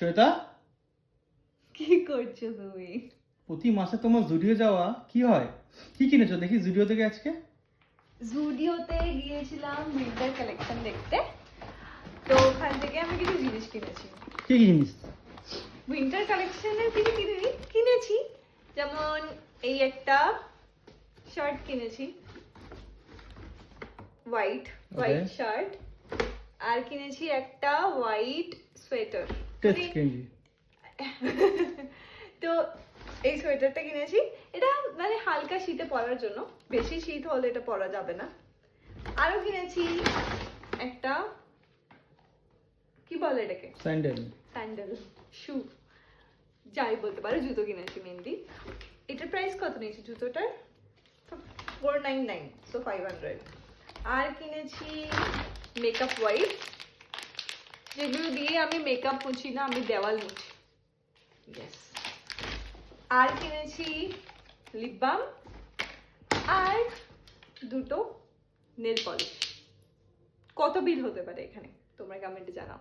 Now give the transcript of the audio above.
শ্বেতা কি করছ তুমি? প্রতি মাসে তোমার জুডিও যাওয়া কি হয়? কি কিনেছো? দেখি জুডিও থেকে আজকে। জুডিওতে গিয়েছিলাম উইন্টার কালেকশন দেখতে। তো ওখান থেকে আমি কিছু জিনিস কিনেছি। কি কি জিনিস উইন্টার কালেকশনের কিছু কিনিনি কিনেছি। যেমন এই একটা শার্ট কিনেছি। হোয়াইট হোয়াইট শার্ট আর কিনেছি একটা হোয়াইট সোয়েটার টেস্ট কেজি। তো এই সোয়েটারটা কিনেছি। এটা মানে হালকা শীতে পরার জন্য। বেশি শীত হলে এটা পরা যাবে না। আরও কিনেছি একটা কি বলে এটাকে? স্যান্ডেল স্যান্ডেল শু যাই বলতে পারো জুতো কিনেছি মেনলি এটার প্রাইস কত নিয়েছি জুতোটার? Four nine nine so five hundred আর কিনেছি মেকআপ ওয়াইপ যেগুলো দিয়ে আমি মেকআপ মুছি না আমি দেওয়াল মুছি। ইয়েস আর কিনেছি লিপ বাম আর দুটো নেল পলিশ কত বিল হতে পারে এখানে? তোমরা কমেন্টে জানাও।